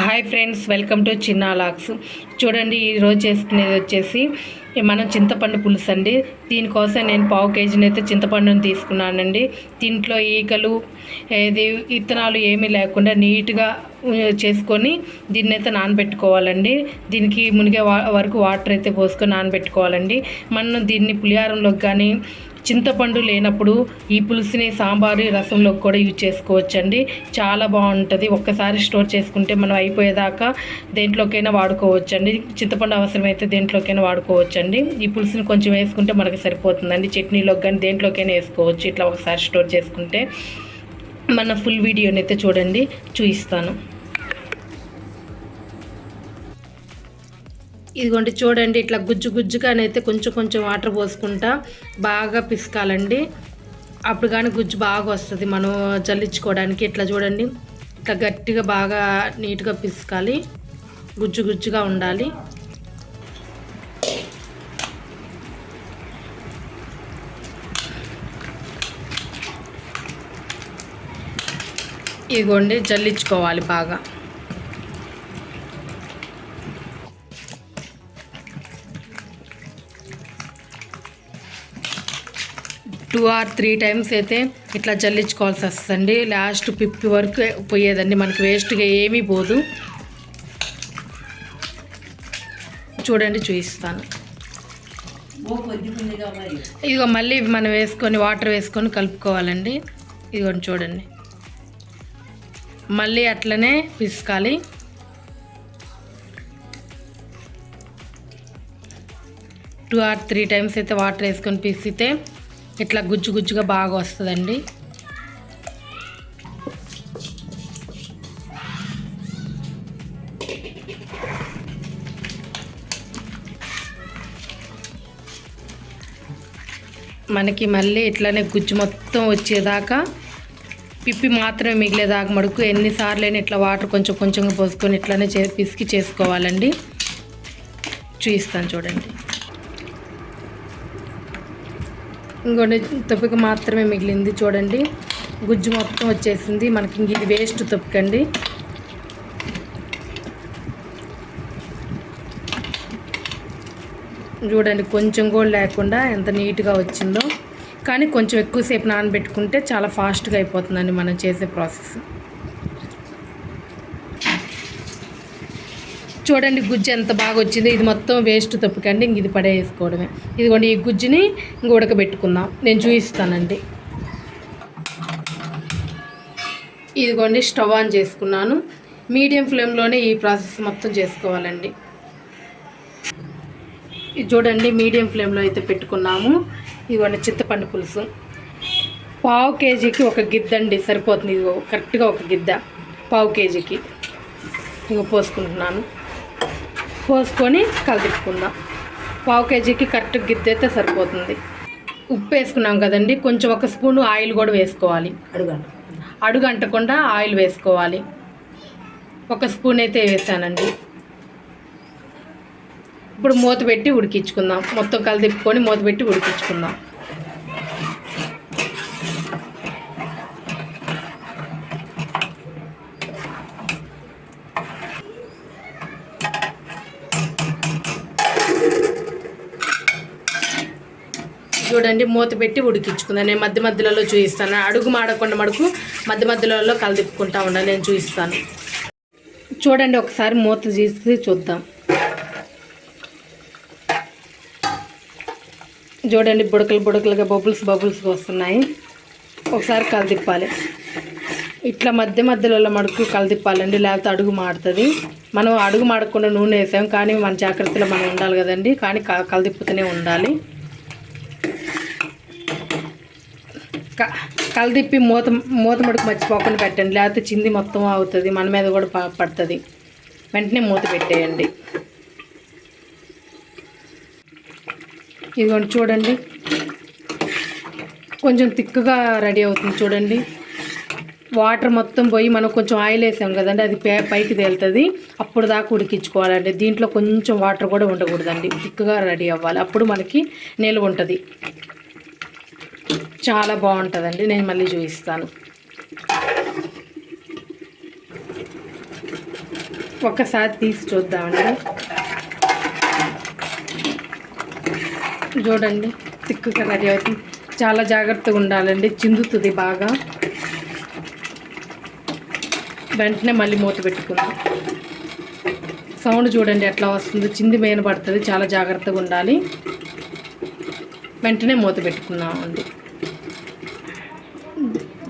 Hi friends welcome to చిన్న లాక్స్. చూడండి ఈరోజు చేసుకునేది వచ్చేసి మనం చింతపండు పులుసు అండి. దీనికోసం నేను పావు కేజీని అయితే చింతపండుని తీసుకున్నానండి. దీంట్లో ఈకలు ఏది ఇత్తనాలు ఏమీ లేకుండా నీట్గా చేసుకొని దీన్ని అయితే నానబెట్టుకోవాలండి. దీనికి మునిగే వా వరకు వాటర్ అయితే పోసుకొని నానబెట్టుకోవాలండి. మనం దీన్ని పులిహారంలోకి కానీ చింతపండు లేనప్పుడు ఈ పులుసుని సాంబారు రసంలోకి కూడా యూజ్ చేసుకోవచ్చండి. చాలా బాగుంటుంది. ఒక్కసారి స్టోర్ చేసుకుంటే మనం అయిపోయేదాకా దేంట్లోకైనా వాడుకోవచ్చండి. చింతపండు అవసరమైతే దేంట్లోకైనా వాడుకోవచ్చండి. ఈ పులుసుని కొంచెం వేసుకుంటే మనకి సరిపోతుందండి. చట్నీలోకి కానీ దేంట్లోకైనా వేసుకోవచ్చు. ఇట్లా ఒకసారి స్టోర్ చేసుకుంటే మన ఫుల్ వీడియోని అయితే చూడండి. చూపిస్తాను. ఇదిగోండి చూడండి ఇట్లా గుజ్జు గుజ్జుగానైతే కొంచెం కొంచెం వాటర్ పోసుకుంటా బాగా పిసకాలండి. అప్పుడు కానీ గుజ్జు బాగా వస్తుంది మనం జల్లించుకోవడానికి. ఇట్లా చూడండి ఇట్లా గట్టిగా బాగా నీట్గా పిసకాలి గుజ్జు గుజ్జుగా ఉండాలి. ఇదిగోండి జల్లించుకోవాలి బాగా. టూ ఆర్ త్రీ టైమ్స్ అయితే ఇట్లా చల్లించుకోవాల్సి వస్తుందండి. లాస్ట్ పిప్పి వరకు పోయేదండి. మనకి వేస్ట్గా ఏమీ పోదు. చూడండి చూపిస్తాను. ఇదిగో మళ్ళీ మనం వేసుకొని వాటర్ వేసుకొని కలుపుకోవాలండి. ఇదిగోండి చూడండి. మళ్ళీ అట్లనే పిసుకాలి. టూ ఆర్ త్రీ టైమ్స్ అయితే వాటర్ వేసుకొని పిసితే ఇట్లా గుజ్జు గుజ్జుగా బాగా వస్తుందండి. మనకి మళ్ళీ ఇట్లానే గుజ్జు మొత్తం వచ్చేదాకా పిప్పి మాత్రమే మిగిలేదాకా మడుకు ఎన్నిసార్లు అయినా ఇట్లా వాటర్ కొంచెం కొంచెంగా పోసుకొని ఇట్లానే చే పిసికి చేసుకోవాలండి. చూపిస్తాను చూడండి. ఇంకొన్ని తొప్పిక మాత్రమే మిగిలింది చూడండి. గుజ్జు మొత్తం వచ్చేసింది. మనకి ఇంక ఇది వేస్ట్ తొప్పికండి. చూడండి కొంచెం కూడా లేకుండా ఎంత నీట్గా వచ్చిందో. కానీ కొంచెం ఎక్కువసేపు నానబెట్టుకుంటే చాలా ఫాస్ట్గా అయిపోతుందండి మనం చేసే ప్రాసెస్ చూడండి గుజ్జు ఎంత బాగా వచ్చింది. ఇది మొత్తం వేస్ట్ తప్పుకండి ఇంక ఇది పడేసుకోవడమే. ఇదిగోండి ఈ గుజ్జుని ఇంక ఉడకబెట్టుకుందాం. నేను చూపిస్తానండి ఇదిగోండి స్టవ్ ఆన్ చేసుకున్నాను. మీడియం ఫ్లేమ్లోనే ఈ ప్రాసెస్ మొత్తం చేసుకోవాలండి. ఇది చూడండి మీడియం ఫ్లేమ్లో అయితే పెట్టుకున్నాము. ఇదిగోండి చింతపండు పులుసు. పావు కేజీకి ఒక గిద్ద అండి సరిపోతుంది. ఇదిగో కరెక్ట్గా ఒక గిద్ద. పావు కేజీకి. ఇగో పోసుకుంటున్నాను. పోసుకొని కలిపిట్టుకుందాం పావు కేజీకి కరెక్ట్ గిద్ద అయితే సరిపోతుంది. ఉప్పు వేసుకున్నాం కదండి కొంచెం ఒక స్పూన్ ఆయిల్ కూడా వేసుకోవాలి. అడుగండి అడుగు అంటకుండా ఆయిల్ వేసుకోవాలి. ఒక స్పూన్ అయితే వేసానండి. ఇప్పుడు మూత పెట్టి ఉడికించుకుందాం. మొత్తం కలిదిప్పుకొని మూత పెట్టి ఉడికించుకుందాం. చూడండి మూత పెట్టి ఉడికించుకుందాం. నేను మధ్య మధ్యలో చూపిస్తాను అడుగు మాడకుండా మడుకు మధ్య మధ్యలో కలిదిప్పుకుంటా ఉండాలి నేను చూపిస్తాను చూడండి ఒకసారి మూత తీసి చూద్దాం. చూడండి బుడకలు బుడకలుగా బబుల్స్ బబుల్స్ వస్తున్నాయి. ఒకసారి కలిదిప్పాలి ఇట్లా మధ్య మధ్యలో మడుకు కలిదిప్పాలండి లేకపోతే అడుగు మాడుతుంది. మనం అడుగు మాడకుండా నూనె వేసాం కానీ మన జాగ్రత్తలో మనం ఉండాలి కదండి. కానీ క- కలిదిప్పుతూనే ఉండాలి. కలదిప్పి మూత మూత మడుకు మర్చిపోకుండా పెట్టండి. లేకపోతే చింది మొత్తం అవుతుంది. మన మీద కూడా పడుతుంది. వెంటనే మూత పెట్టేయండి. ఇదిగోండి చూడండి. కొంచెం తిక్కుగా రెడీ అవుతుంది చూడండి. వాటర్ మొత్తం పోయి మనం కొంచెం ఆయిల్ వేసాం కదండి అది పైకి తేలుతుంది. అప్పుడు దాకా ఉడికించుకోవాలండి. దీంట్లో కొంచెం వాటర్ కూడా ఉండకూడదండి. తిక్కుగా రెడీ అవ్వాలి. అప్పుడు మనకి నిల్వ ఉంటుంది. చాలా బాగుంటుందండి. నేను మళ్ళీ చూపిస్తాను. ఒక్కసారి తీసి చూద్దామండి. చూడండి తిక్కుగా రెడీ అవుతుంది. చాలా జాగ్రత్తగా ఉండాలండి. చిందుతుంది బాగా. వెంటనే మళ్ళీ మూత పెట్టుకుందాం. సౌండ్ చూడండి ఎట్లా వస్తుందో. చింది మేన పడుతుంది. చాలా జాగ్రత్తగా ఉండాలి. వెంటనే మూత పెట్టుకున్నామండి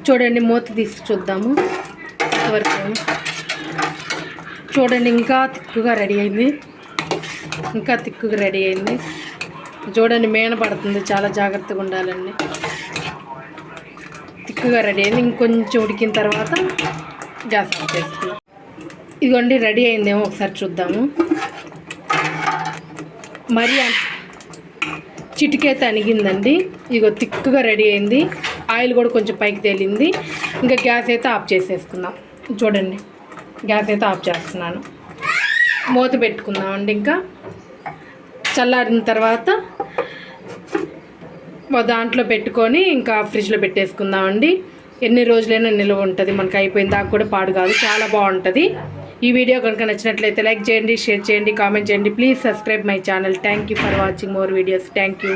చూడండి మూత తీసి చూద్దాము. ఇంతవరకు చూడండి ఇంకా తిక్కుగా రెడీ అయింది. ఇంకా తిక్కుగా రెడీ అయింది. చూడండి మేన పడుతుంది చాలా జాగ్రత్తగా ఉండాలండి. తిక్కుగా రెడీ అయింది. ఇంకొంచెం ఉడికిన తర్వాత గ్యాస్ ఆఫ్ చేసుకున్నాం ఇదిగోండి రెడీ అయిందేమో ఒకసారి చూద్దాము. మరి అంత చిటికైతే అణిగిందండి ఇగో తిక్కుగా రెడీ అయింది. ఆయిల్ కూడా కొంచెం పైకి తేలింది. ఇంకా గ్యాస్ అయితే ఆఫ్ చేసేసుకుందాం. చూడండి గ్యాస్ అయితే ఆఫ్ చేస్తున్నాను. మూత పెట్టుకుందామండి ఇంకా. చల్లారిన తర్వాత దాంట్లో పెట్టుకొని ఇంకా ఫ్రిడ్జ్లో పెట్టేసుకుందామండి. ఎన్ని రోజులైనా నిల్వ ఉంటుంది. మనకి అయిపోయిన దాకా కూడా పాడు కాదు. చాలా బాగుంటుంది. ఈ వీడియో కనుక నచ్చినట్లయితే లైక్ చేయండి షేర్ చేయండి కామెంట్ చేయండి. Please subscribe my channel. Thank you for watching more videos. Thank you.